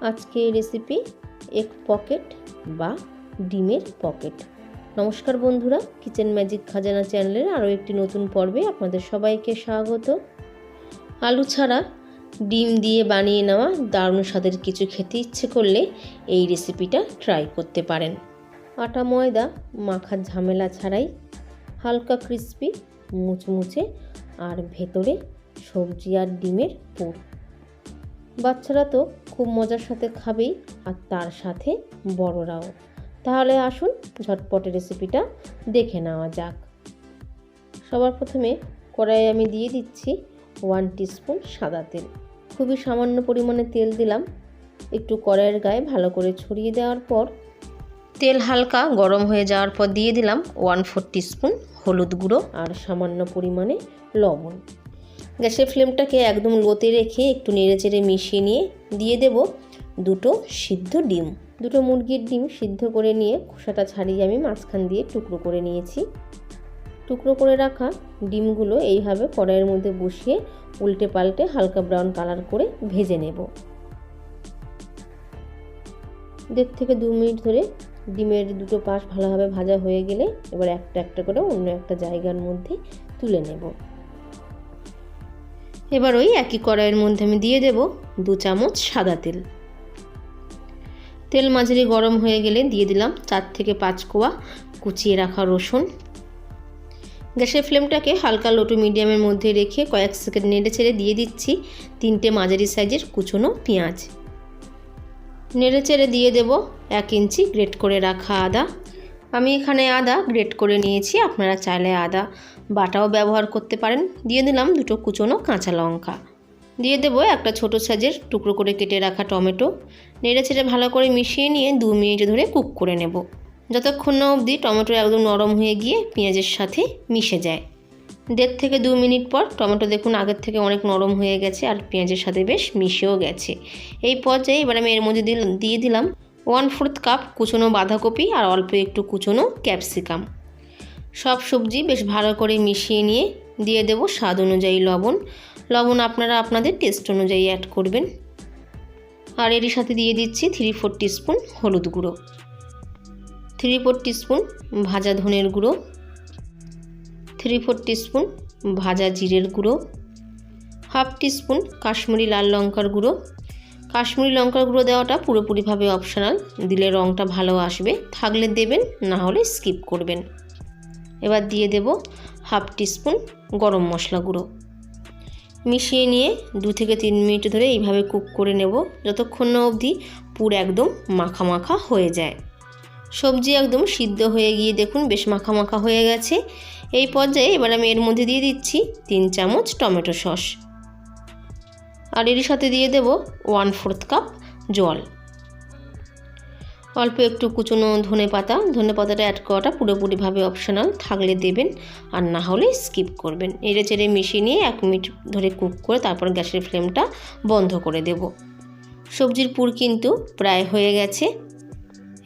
আজকে রেসিপি এক পকেট বা ডিমের পকেট নমস্কার বন্ধুরা কিচেন ম্যাজিক খাজানা চ্যানেলের আরও একটি নতুন পর্বে আপনাদের সবাইকে স্বাগত। আলু ছাড়া ডিম দিয়ে বানিয়ে নেওয়া দারুণ স্বাদের কিছু খেতে ইচ্ছে করলে এই রেসিপিটা ট্রাই করতে পারেন। আটা ময়দা মাখার ঝামেলা ছাড়াই হালকা ক্রিস্পি মুচমুচে আর ভেতরে সবজি আর ডিমের পুর বাচ্চারা তো খুব মজার সাথে খাবেই, আর তার সাথে বড়রাও। তাহলে আসুন ঝটপটে রেসিপিটা দেখে নেওয়া যাক। সবার প্রথমে কড়াইয়ে আমি দিয়ে দিচ্ছি ওয়ান টিস্পুন সাদা তেল। খুবই সামান্য পরিমাণে তেল দিলাম। একটু কড়াইয়ের গায়ে ভালো করে ছড়িয়ে দেওয়ার পর, তেল হালকা গরম হয়ে যাওয়ার পর দিয়ে দিলাম ওয়ান ফোর টিস্পুন হলুদ গুঁড়ো আর সামান্য পরিমাণে লবণ। গ্যাসের ফ্লেমটাকে একদম লোতে রেখে একটু নেড়ে চেড়ে মিশিয়ে নিয়ে দিয়ে দেব দুটো সিদ্ধ ডিম। দুটো মুরগির ডিম সিদ্ধ করে নিয়ে খোসাটা ছাড়িয়ে আমি মাঝখান দিয়ে টুকরো করে নিয়েছি। টুকরো করে রাখা ডিমগুলো এইভাবে কড়াইয়ের মধ্যে বসিয়ে উল্টে পাল্টে হালকা ব্রাউন কালার করে ভেজে নেব। দেড় থেকে দু মিনিট ধরে ডিমের দুটো পাশ ভালোভাবে ভাজা হয়ে গেলে এবার একটা একটা করে অন্য একটা জায়গার মধ্যে তুলে নেব। এবার ওই একই কড়াইয়ের মধ্যে আমি দিয়ে দেব দু চামচ সাদা তেল। তেল মাঝারি গরম হয়ে গেলে দিয়ে দিলাম চার থেকে পাঁচ কোয়া কুচিয়ে রাখা রসুন। গ্যাসের ফ্লেমটাকে হালকা লোটো মিডিয়ামের মধ্যে রেখে কয়েক সেকেন্ড নেড়ে ছেড়ে দিয়ে দিচ্ছি তিনটে মাঝারি সাইজের কুচনো পেঁয়াজ। নেড়ে চেড়ে দিয়ে দেব এক ইঞ্চি গ্রেট করে রাখা আদা। আমি এখানে আদা গ্রেট করে নিয়েছি, আপনারা চাইলে আদা বাটাও ব্যবহার করতে পারেন। দিয়ে দিলাম দুটো কুচনো কাঁচা লঙ্কা। দিয়ে দেবো একটা ছোট সাইজের টুকরো করে কেটে রাখা টমেটো। নেড়ে ছেড়ে ভালো করে মিশিয়ে নিয়ে দু মিনিট ধরে কুক করে নেব। যতক্ষণ না অবধি টমেটো একদম নরম হয়ে গিয়ে পেঁয়াজের সাথে মিশে যায়। দেড় থেকে দু মিনিট পর টমেটো দেখুন আগের থেকে অনেক নরম হয়ে গেছে আর পেঁয়াজের সাথে বেশ মিশেও গেছে। এই পর্যায়ে এবার আমি এর মধ্যে দিয়ে দিলাম ওয়ান ফোর্থ কাপ কুচনো বাঁধাকপি আর অল্প একটু কুচনো ক্যাপসিকাম। সব সবজি বেশ ভালো করে মিশিয়ে নিয়ে দিয়ে দেব স্বাদ অনুযায়ী লবণ। লবণ আপনারা আপনাদের টেস্ট অনুযায়ী অ্যাড করবেন। আর এরই সাথে দিয়ে দিচ্ছি থ্রি ফোর টিস্পুন হলুদ গুঁড়ো। থ্রি ফোর টিস্পুন ভাজা ধনের গুঁড়ো। থ্রি ফোর টিস্পুন ভাজা জিরের গুঁড়ো। হাফ টিস্পুন কাশ্মীরি লাল লঙ্কার গুঁড়ো। কাশ্মীরি লঙ্কার গুঁড়ো দেওয়াটা পুরোপুরিভাবে অপশনাল দিলে রঙটা ভালো আসবে। থাকলে দেবেন, না হলে স্কিপ করবেন। এবার দিয়ে দেব হাফ টিস্পুন গরম মশলা গুঁড়ো। মিশিয়ে নিয়ে দু থেকে তিন মিনিট ধরে এইভাবে কুক করে নেব, যতক্ষণ না অবধি পুর একদম মাখা মাখা হয়ে যায়। সবজি একদম সিদ্ধ হয়ে গিয়ে দেখুন বেশ মাখা মাখা হয়ে গেছে। এই পর্যায়ে এবার আমি এর মধ্যে দিয়ে দিচ্ছি তিন চামচ টমেটো সস। আর এর সাথে দিয়ে দেব ওয়ান ফোর্থ কাপ জল। অল্প একটু কুচনো ধনে পাতা। ধনে পাতাটা অ্যাড করাটা পুরোপুরিভাবে অপশনাল থাকলে দেবেন আর না হলে স্কিপ করবেন। এড়ে চেড়ে মিশিয়ে নিয়ে এক মিনিট ধরে কুক করে তারপর গ্যাসের ফ্লেমটা বন্ধ করে দেব। সবজির পুর কিন্তু প্রায় হয়ে গেছে।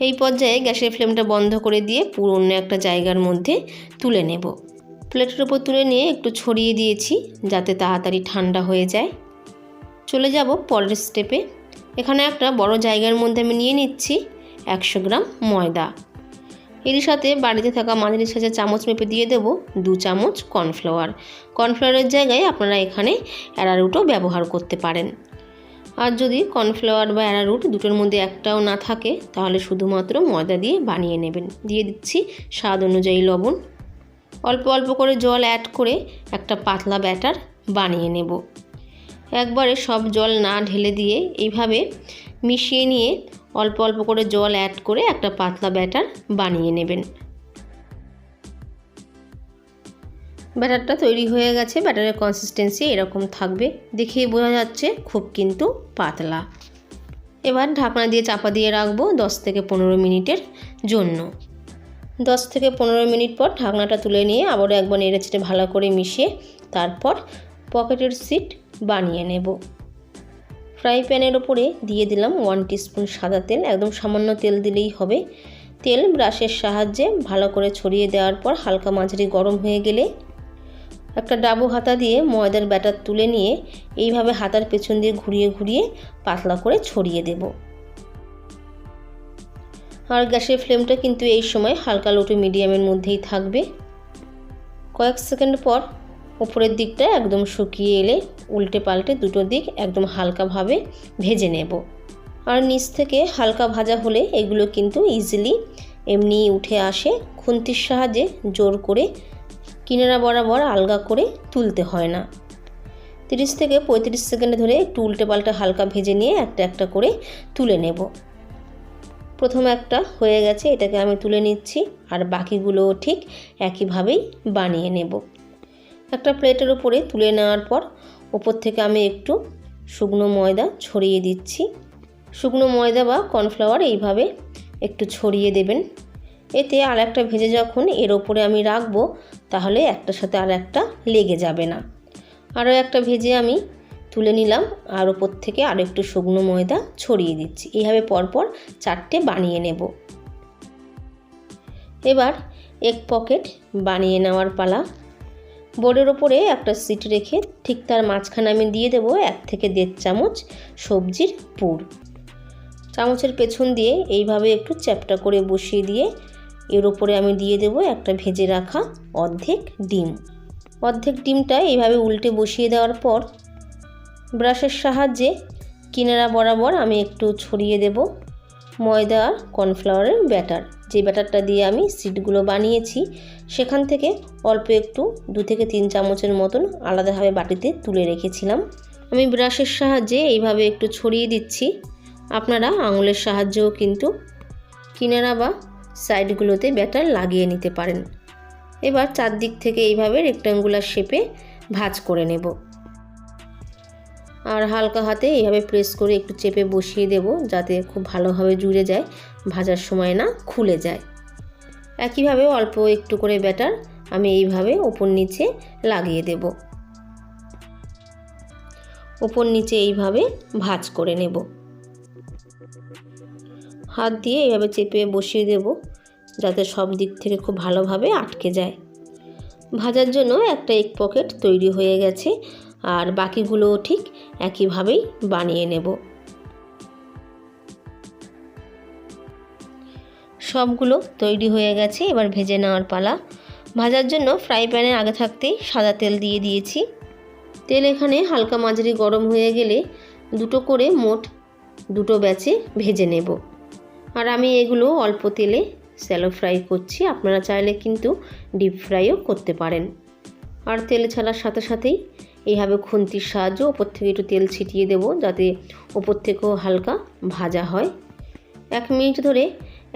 এই পর্যায়ে গ্যাসের ফ্লেমটা বন্ধ করে দিয়ে পুর অন্য একটা জায়গার মধ্যে তুলে নেব। প্লেটের ওপর তুলে নিয়ে একটু ছড়িয়ে দিয়েছি যাতে তাড়াতাড়ি ঠান্ডা হয়ে যায়। চলে যাব পরের স্টেপে। এখানে একটা বড় জায়গার মধ্যে আমি নিয়ে নিচ্ছি একশো গ্রাম ময়দা। এর সাথে বাড়িতে থাকা মাঝারি সাজা চামচ মেপে দিয়ে দেবো দু চামচ কর্নফ্লাওয়ার। কর্নফ্লাওয়ারের জায়গায় আপনারা এখানে অ্যারারুটও ব্যবহার করতে পারেন। আর যদি কর্নফ্লাওয়ার বা অ্যারারুট দুটোর মধ্যে একটাও না থাকে, তাহলে শুধুমাত্র ময়দা দিয়ে বানিয়ে নেবেন। দিয়ে দিচ্ছি স্বাদ অনুযায়ী লবণ। অল্প অল্প করে জল অ্যাড করে একটা পাতলা ব্যাটার বানিয়ে নেব। একবারে সব জল না ঢেলে দিয়ে এইভাবে মিশিয়ে নিয়ে অল্প অল্প করে জল অ্যাড করে একটা পাতলা ব্যাটার বানিয়ে নেবেন। ব্যাটারটা তৈরি হয়ে গেছে, ব্যাটারের কনসিস্টেন্সি এরকম থাকবে। দেখিয়ে বোঝা যাচ্ছে খুব কিন্তু পাতলা। এবার ঢাকনা দিয়ে চাপা দিয়ে রাখব দশ থেকে পনেরো মিনিটের জন্য। দশ থেকে পনেরো মিনিট পর ঢাকনাটা তুলে নিয়ে আবারও একবার নেড়ে ভালো করে মিশিয়ে তারপর পকেটের সিট বানিয়ে নেব। ফ্রাই প্যানের ওপরে দিয়ে দিলাম ওয়ান টিস্পুন সাদা তেল, একদম সামান্য তেল দিলেই হবে। তেল ব্রাশের সাহায্যে ভালো করে ছড়িয়ে দেওয়ার পর হালকা মাঝারি গরম হয়ে গেলে একটা ডাবু হাতা দিয়ে ময়দার ব্যাটার তুলে নিয়ে এইভাবে হাতার পেছন দিয়ে ঘুরিয়ে ঘুরিয়ে পাতলা করে ছড়িয়ে দেব। আর গ্যাসের ফ্লেমটা কিন্তু এই সময় হালকা লোটো মিডিয়ামের মধ্যেই থাকবে। কয়েক সেকেন্ড পর ওপরের দিকটা একদম শুকিয়ে এলে উল্টে পাল্টে দুটো দিক একদম হালকাভাবে ভেজে নেব। আর নিচ থেকে হালকা ভাজা হলে এগুলো কিন্তু ইজিলি এমনি উঠে আসে। খুন্তির সাহায্যে জোর করে কিনারা বরাবর আলগা করে তুলতে হয় না। তিরিশ থেকে পঁয়ত্রিশ সেকেন্ড ধরে একটু উল্টে পাল্টে হালকা ভেজে নিয়ে একটা একটা করে তুলে নেব। প্রথম একটা হয়ে গেছে, এটাকে আমি তুলে নিচ্ছি, আর বাকিগুলোও ঠিক একইভাবেই বানিয়ে নেব। একটা প্লেটের উপরে তুলে নেওয়ার পর ওপর থেকে আমি একটু শুকনো ময়দা ছড়িয়ে দিচ্ছি। শুকনো ময়দা বা কর্নফ্লাওয়ার এইভাবে একটু ছড়িয়ে দেবেন। এতে আর একটা ভেজে যখন এর ওপরে আমি রাখব, তাহলে একটার সাথে আর একটা লেগে যাবে না। আরও একটা ভেজে আমি তুলে নিলাম আর ওপর থেকে আরও একটু শুকনো ময়দা ছড়িয়ে দিচ্ছি। এইভাবে পরপর চারটে বানিয়ে নেব। এবার এক পকেট বানিয়ে নেওয়ার পালা বোর্ডের ওপরে একটা সিট রেখে ঠিক তার মাঝখানে আমি দিয়ে দেবো এক থেকে দেড় চামচ সবজির পুর। চামচের পেছন দিয়ে এইভাবে একটু চ্যাপটা করে বসিয়ে দিয়ে এর ওপরে আমি দিয়ে দেবো একটা ভেজে রাখা অর্ধেক ডিম। অর্ধেক ডিমটা এইভাবে উল্টে বসিয়ে দেওয়ার পর ব্রাশের সাহায্যে কিনারা বরাবর আমি একটু ছড়িয়ে দেব। ময়দা কর্নফ্লাওয়ারের ব্যাটার। যে ব্যাটারটা দিয়ে আমি সিটগুলো বানিয়েছি, সেখান থেকে অল্প একটু দু থেকে তিন চামচের মতন আলাদাভাবে বাটিতে তুলে রেখেছিলাম। আমি ব্রাশের সাহায্যে এইভাবে একটু ছড়িয়ে দিচ্ছি। আপনারা আঙুলের সাহায্যেও কিন্তু কিনারা বা সাইডগুলোতে ব্যাটার লাগিয়ে নিতে পারেন। এবার চারদিক থেকে এইভাবে রেক্টাঙ্গুলার শেপে ভাজ করে নেব। আর হালকা হাতে এইভাবে প্রেস করে একটু চেপে বসিয়ে দেব যাতে খুব ভালোভাবে জুড়ে যায়, ভাজার সময় না খুলে যায়। একইভাবে অল্প একটু করে ব্যাটার আমি এইভাবে ওপর নিচে লাগিয়ে দেব। ওপর নিচে এইভাবে ভাজ করে নেব। হাত দিয়ে এইভাবে চেপে বসিয়ে দেব যাতে সব দিক থেকে খুব ভালোভাবে আটকে যায়। ভাজার জন্য একটা এক পকেট তৈরি হয়ে গেছে। আর বাকিগুলোও ঠিক একইভাবেই বানিয়ে নেব। সবগুলো তৈরি হয়ে গেছে, এবার ভেজে নেওয়ার পালা। ভাজার জন্য ফ্রাই প্যানে আগে থাকতেই সাদা তেল দিয়ে দিয়েছি। তেল এখানে হালকা মাঝারি গরম হয়ে গেলে দুটো করে মোট দুটো ব্যাচে ভেজে নেব। আর আমি এগুলো অল্প তেলে স্যালো ফ্রাই করছি, আপনারা চাইলে কিন্তু ডিপ ফ্রাইও করতে পারেন। আর তেল ছাড়ার সাথে সাথেই এইভাবে খুন্তির সাহায্য ওপর থেকে একটু তেল ছিটিয়ে দেব যাতে ওপর থেকেও হালকা ভাজা হয়। এক মিনিট ধরে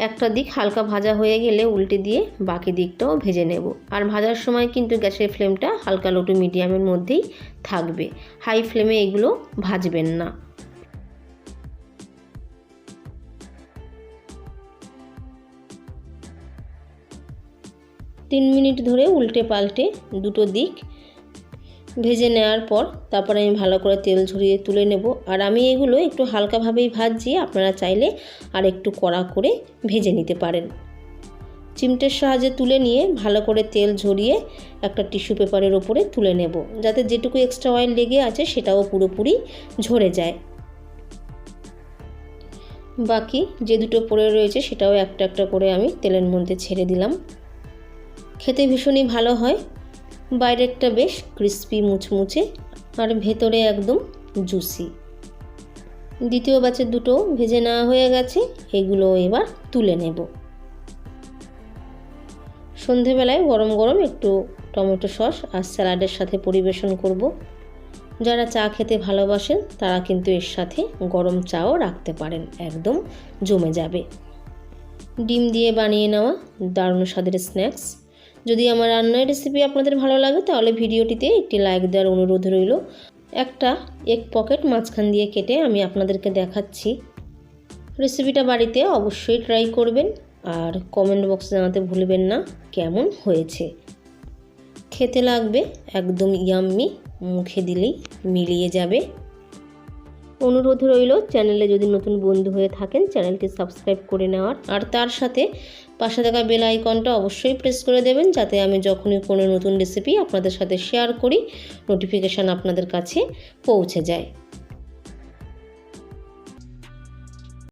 একটা দিক হালকা ভাজা হয়ে গেলে উল্টে দিয়ে বাকি দিকটাও ভেজে নেব। আর ভাজার সময় কিন্তু গ্যাসের ফ্লেমটা হালকা লোটু মিডিয়ামের মধ্যেই থাকবে। হাই ফ্লেমে এগুলো ভাজবেন না। তিন মিনিট ধরে উল্টে পাল্টে দুটো দিক ভেজে নেওয়ার পর তারপরে আমি ভালো করে তেল ঝরিয়ে তুলে নেব। আর আমি এগুলো একটু হালকাভাবেই ভাজছি আপনারা চাইলে আর একটু কড়া করে ভেজে নিতে পারেন। চিমটের সাহায্যে তুলে নিয়ে ভালো করে তেল ঝরিয়ে একটা টিস্যু পেপারের ওপরে তুলে নেব। যাতে যেটুকু এক্সট্রা অয়েল লেগে আছে সেটাও পুরোপুরি ঝরে যায়। বাকি যে দুটো পড়ে রয়েছে সেটাও একটা একটা করে আমি তেলের মধ্যে ছেড়ে দিলাম। খেতে ভীষণই ভালো হয়। বাইরেরটা বেশ ক্রিস্পি মুচমুচে আর ভেতরে একদম জুসি দ্বিতীয় ব্যাচের দুটো ভেজে নেওয়া হয়ে গেছে, এগুলো এবার তুলে নেব। সন্ধেবেলায় গরম গরম একটু টমেটো সস আর স্যালাডের সাথে পরিবেশন করব। যারা চা খেতে ভালোবাসেন, তারা কিন্তু এর সাথে গরম চাও রাখতে পারেন, একদম জমে যাবে। ডিম দিয়ে বানিয়ে নেওয়া দারুণ স্বাদের স্ন্যাক্স যদি আমার রান্নার রেসিপি আপনাদের ভালো লাগে, তাহলে ভিডিওটিতে একটি লাইক দেওয়ার অনুরোধ রইল। একটা এক পকেট মাঝখান দিয়ে কেটে আমি আপনাদেরকে দেখাচ্ছি। রেসিপিটা বাড়িতে অবশ্যই ট্রাই করবেন, আর কমেন্ট বক্সে জানাতে ভুলবেন না, কেমন হয়েছে। খেতে লাগবে একদম ইয়াম্মি মুখে দিলেই মিলিয়ে যাবে। অনুরোধ রইল, চ্যানেলে যদি নতুন বন্ধু হয়ে থাকেন, চ্যানেলটি সাবস্ক্রাইব করে নেওয়ার। আর তার সাথে পাশে থাকা বেল আইকনটা অবশ্যই প্রেস করে দেবেন, যাতে আমি যখনই কোনো নতুন রেসিপি আপনাদের সাথে শেয়ার করি নোটিফিকেশান আপনাদের কাছে পৌঁছে যায়।